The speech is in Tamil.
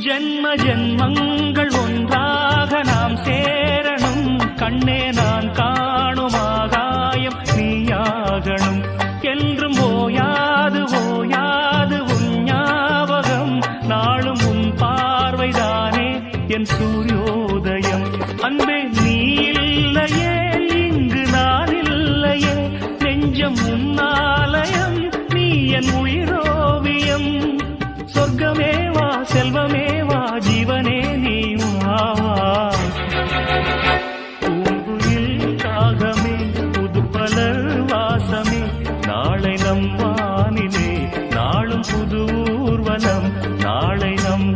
ஜென்ம ஜென்மங்கள் ஒன்றாக நாம் சேரணும். கண்ணே நான் காணும் ஆகாயம் நீயாகணும். என்றும் ஓயாது ஓயாது உன் ஞாபகம். நாளும் உன் பார்வைதானே என் சூரியோதயம். அன்பே நீ இல்லையே இங்கு நான் இல்லையே. நெஞ்சம் உன்னாலயம் வானிலே நாளும் புது ஊர்வலம் நாளை நம்